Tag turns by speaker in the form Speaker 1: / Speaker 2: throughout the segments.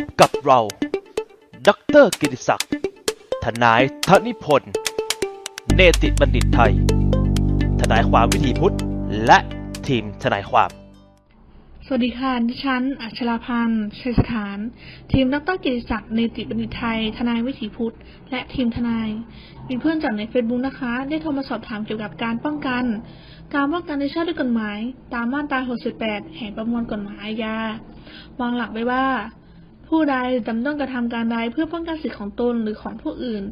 Speaker 1: บกับเรา ดรกิติศักดิ์ ทนายธนิพนธ์ เนติบัณฑิตไทย ทนายความวิถีพุทธ และทีมทนายความ
Speaker 2: สวัสดีค่ะ ดิฉัน อัชราพันธ์ชัยสถาน ทีมดรกิติศักดิ์ เนติบัณฑิตไทย ทนายวิถีพุทธ และทีมทนาย มีเพื่อนจากใน Facebook นะคะ ได้โทรมาสอบถามเกี่ยวกับการป้องกัน การป้องกันโดยชอบด้วยกฎหมาย ตามมาตรา 68 แห่งประมวลกฎหมายอาญาวางหลักไว้ว่า ผู้ใดดำต้องกระทำการใดเพื่อป้องกันสิทธิของตนหรือของผู้อื่น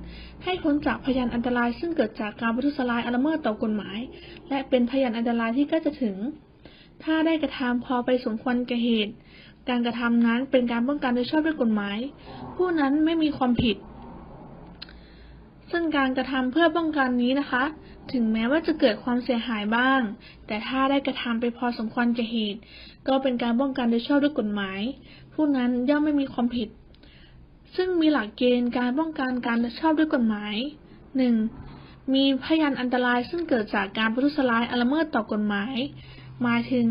Speaker 2: ให้พ้นจากพยานอันตรายซึ่งเกิดจากการประทุษร้ายอาละเมิดต่อกฎหมาย และเป็นพยานอันตรายที่ใกล้จะถึง ถ้าได้กระทำพอไปสมควรแก่เหตุ การกระทำนั้นเป็นการป้องกันโดยชอบด้วยกฎหมาย ผู้นั้นไม่มีความผิด ซึ่งการกระทำเพื่อป้องกันนี้นะคะ ถึงแม้ว่าจะเกิดความเสียหายบ้าง แต่ถ้าได้กระทำไปพอสมควรแก่เหตุ ก็เป็นการป้องกันโดยชอบด้วยกฎหมาย ผู้นั้นย่อมไม่มีความผิด ซึ่งมีหลักเกณฑ์การป้องกันการชอบด้วยกฎหมาย 1. มีพยานอันตรายซึ่งเกิดจากการประทุษร้ายอลเมิดต่อกฎหมาย หมายถึง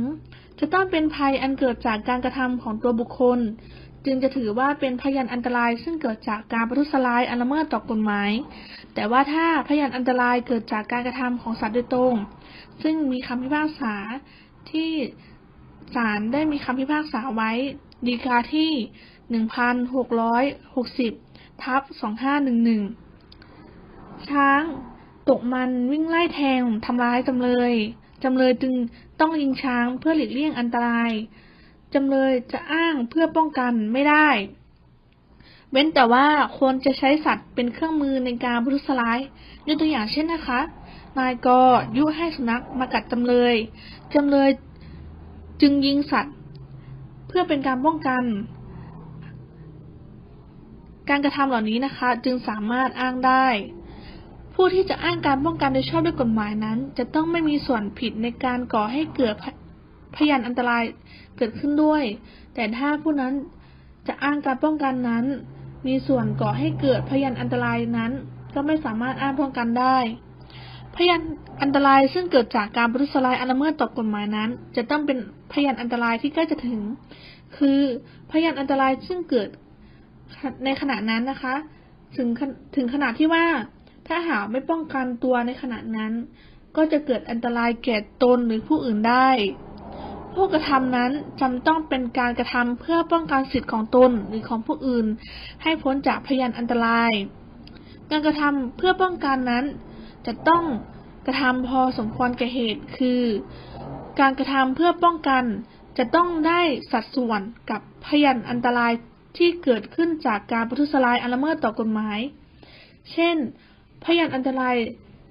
Speaker 2: จะต้องเป็นภัยอันเกิดจากการกระทำของตัวบุคคล จึงจะถือว่าเป็นพยานอันตรายซึ่งเกิดจากการประทุษร้ายอาละเมิดต่อกฎหมาย แต่ว่าถ้าพยานอันตรายเกิดจากการกระทำของสัตว์โดยตรง ซึ่งมีคำพิพากษาที่ศาลได้มีคำพิพากษาไว้ดีกาที่ 1660 ทับ 2511 ช้างตกมันวิ่งไล่แทงทำร้ายจำเลย จำเลยจึงต้องยิงช้างเพื่อหลีกเลี่ยงอันตราย จำเลยจะอ้างเพื่อป้องกันไม่ได้ เว้นแต่ว่าควรจะใช้สัตว์เป็นเครื่องมือในการประทุษร้ายยกตัวอย่างเช่นนะคะ นายกยุให้สุนัขมากัดจำเลยจำเลยจึงยิงสัตว์ เพื่อเป็นการป้องกัน การกระทำเหล่านี้นะคะ จึงสามารถอ้างได้ผู้ที่จะอ้างการป้องกันโดยชอบด้วยกฎหมายนั้น จะต้องไม่มีส่วนผิดในการก่อให้เกิด พยานอันตรายเกิดขึ้นด้วย แต่ถ้าผู้นั้นจะอ้างการป้องกันนั้น มีส่วนก่อให้เกิดพยานอันตรายนั้น ก็ไม่สามารถอ้างป้องกันได้ พยานอันตรายซึ่งเกิดจากการประทุษร้ายอาละเมิดต่อกฎหมายนั้น จะต้องเป็นพยานอันตรายที่ใกล้จะถึง คือพยานอันตรายซึ่งเกิดในขณะนั้นนะคะ ถึงถึงขนาดที่ว่าถ้าหากไม่ป้องกันตัวในขณะนั้น ก็จะเกิดอันตรายแก่ตนหรือผู้อื่นได้ ผู้กระทำนั้นจำต้องเป็นการกระทำเพื่อป้องกันสิทธิของตนหรือของผู้อื่น ให้พ้นจากพยานอันตราย การกระทำเพื่อป้องกันนั้น จะต้องกระทำพอสมควรแก่เหตุคือ การกระทำเพื่อป้องกันจะต้องได้สัดส่วนกับพยานอันตรายที่เกิดขึ้นจากการประทุษร้ายอาละเมิดต่อกฎหมาย เช่น พยานอันตราย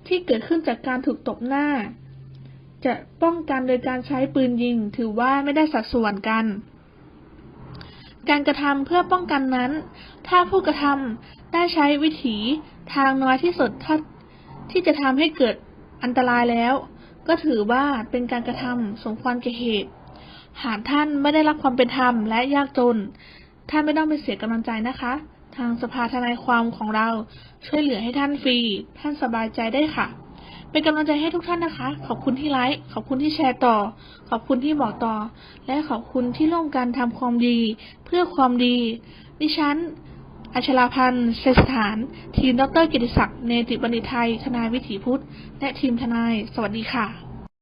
Speaker 2: ที่เกิดขึ้นจากการถูกตบหน้า จะป้องกันโดยการใช้ปืนยิง ถือว่าไม่ได้สัดส่วนกัน การกระทำเพื่อป้องกันนั้น ถ้าผู้กระทำได้ใช้วิถีทางน้อยที่สุดท,ที่จะทำให้เกิดอันตรายแล้ว ก็ถือว่าเป็นการกระทำสมควรแก่เหตุ หากท่านไม่ได้รับความเป็นธรรมและยากจน ท่านไม่ต้องไปเสียกำลังใจนะคะ ทางสภาทนายความของเราช่วยเหลือให้ท่านฟรี ท่านสบายใจได้ค่ะ เป็นกำลังใจให้ทุกท่านนะคะ ขอบคุณที่ไลค์ ขอบคุณที่แชร์ต่อ ขอบคุณที่บอกต่อ และขอบคุณที่ร่วมกันทำความดี เพื่อความดี ดิฉันอัชราพันธ์เศรษฐาน ทีมดรกิติศักดิ์ เนติบัณฑิตไทย ทนายวิถีพุทธ และทีมทนาย สวัสดีค่ะ